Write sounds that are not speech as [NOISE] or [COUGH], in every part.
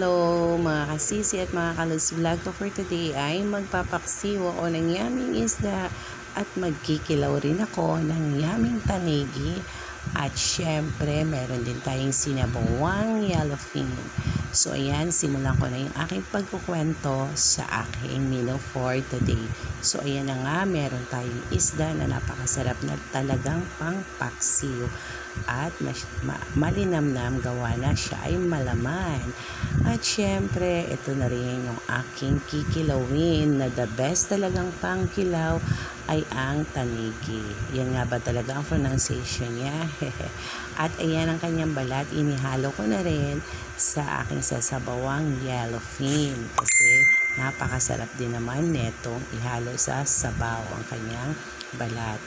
hello mga kasisi at mga kalos vlog. Ko for today ay magpapaksiw ako ng yaming isda at magkikilaw rin ako ng yaming tanigi at syempre meron din tayong sinabawang yellowfin. So ayan, simulan ko na yung aking pagkukwento sa aking menu for today. So ayan na nga, meron tayong isda na napakasarap na talagang pangpaksiw at mas, ma, malinamnam gawa na siya ay malaman. At syempre, ito na rin yung aking kikilawin na the best talagang pangkilaw ay ang tanigi. Yan nga ba talaga ang pronunciation niya? [LAUGHS] At ayan ang kanyang balat, inihalo ko na rin sa aking sasabawang yellowfin kasi napakasarap din naman netong ihalo sa sabaw ang kanyang balat.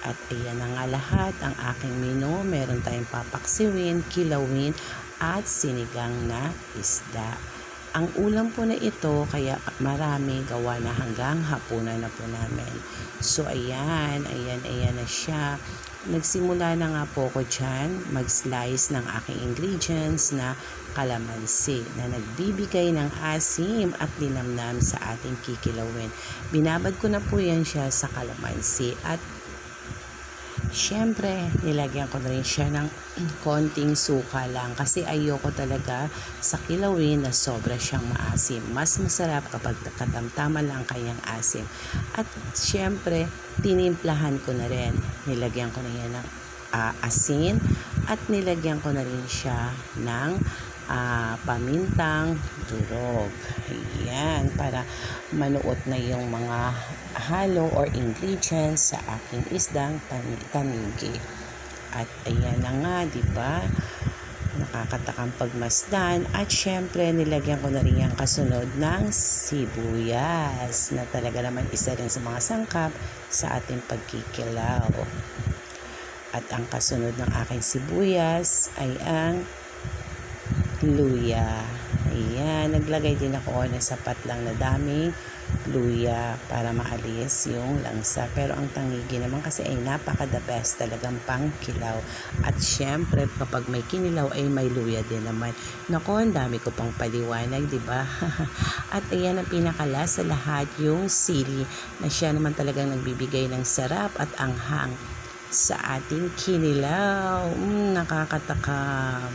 At ayan na lahat ang aking menu. Meron tayong papaksiwin, kilawin, at sinigang na isda. Ang ulam po na ito, kaya marami gawa na hanggang hapunan na po namin. So ayan, ayan, ayan na siya. Nagsimula na nga po ko dyan mag-slice ng aking ingredients na kalamansi na nagbibigay ng asim at linamnam sa ating kikilawin. Binabad ko na po yan siya sa kalamansi at Siyempre, nilagyan ko na rin siya ng [CLEARS THROAT] konting suka lang kasi ayoko talaga sa kilawin na sobra siyang maasim. Mas masarap kapag katamtama lang kanyang asim. At siyempre, tinimplahan ko na rin. Nilagyan ko na yan ng ah, asin at nilagyan ko na rin siya ng ah, pamintang durog. Ayan, para manuot na yung mga halo or ingredients sa aking isdang tan- tanigi. At ayan na nga, di ba? Nakakatakang pagmasdan. At syempre, nilagyan ko na rin yung kasunod ng sibuyas na talaga naman isa rin sa mga sangkap sa ating pagkikilaw. At ang kasunod ng aking sibuyas ay ang luya. Ayan, naglagay din ako ng sapat lang na daming luya para maalis yung langsa. Pero ang tangigi naman kasi ay napaka the best talagang pangkilaw. At syempre, kapag may kinilaw ay may luya din naman. Nako, ang dami ko pang paliwanag, di ba? [LAUGHS] At ayan ang pinakala sa lahat, yung sili na siya naman talagang nagbibigay ng sarap at anghang sa ating kinilaw. Mm, nakakatakam.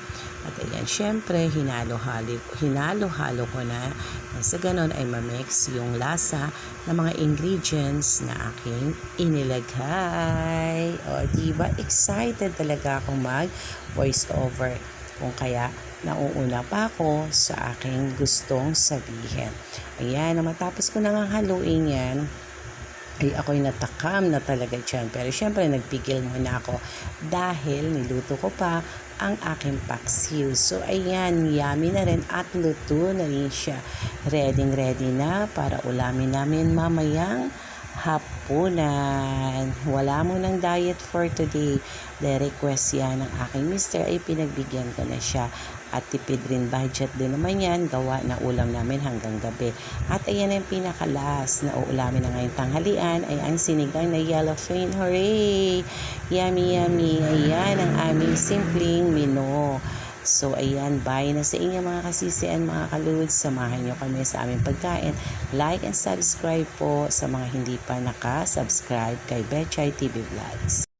At ayan, syempre, hinalo-halo, hinalo-halo ko na. Sa ganon ay mamix yung lasa ng mga ingredients na aking inilagay. O, diba? Excited talaga akong mag voice over. Kung kaya, nauuna pa ako sa aking gustong sabihin. Ayan, matapos ko nang haluin yan, ay ako'y natakam na talaga dyan. Pero syempre, nagpigil muna ako dahil niluto ko pa ang aking paksiw. So, ayan, yummy na rin at luto na rin siya. Ready, ready na para ulamin namin mamayang hapunan. Wala mo ng diet for today. The request yan ng aking mister ay pinagbigyan ko na siya. At tipid rin budget din naman yan. Gawa na ulam namin hanggang gabi. At ayan ang pinakalas na uulamin na ngayong tanghalian ay ang sinigang na yellowfin. Hooray! Yummy, yummy. Ayan ang aming simpleng menu. So, ayan, bye na sa inyo mga kasisian, mga kaludes. Samahan nyo kami sa aming pagkain. Like and subscribe po sa mga hindi pa nakasubscribe kay Betchay TV Vlogs.